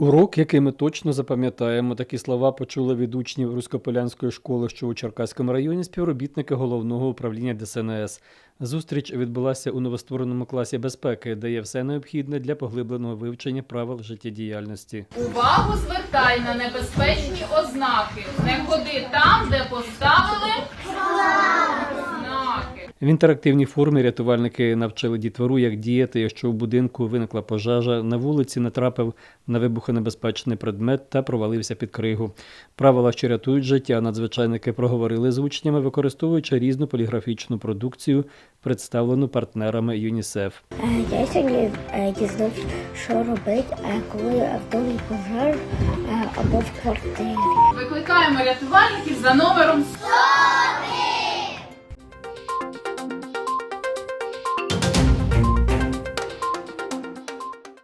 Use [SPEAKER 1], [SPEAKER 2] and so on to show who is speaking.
[SPEAKER 1] Урок, який ми точно запам'ятаємо, такі слова почули від учнів Руськополянської школи, що у Черкаському районі, співробітники головного управління ДСНС. Зустріч відбулася у новоствореному класі безпеки, де є все необхідне для поглибленого вивчення правил життєдіяльності.
[SPEAKER 2] Увагу звертай на небезпечні ознаки. Не ходи там, де знаки.
[SPEAKER 1] В інтерактивній формі рятувальники навчили дітвору, як діяти, якщо у будинку виникла пожежа, на вулиці натрапив на вибухонебезпечний предмет та провалився під кригу. Правила, що рятують життя, надзвичайники проговорили з учнями, використовуючи різну поліграфічну продукцію, представлену партнерами ЮНІСЕФ.
[SPEAKER 3] Е, Я сьогодні е, дізнався, що робити, е, коли в домі пожар е, або в квартирі.
[SPEAKER 2] Викликаємо рятувальників за номером 100.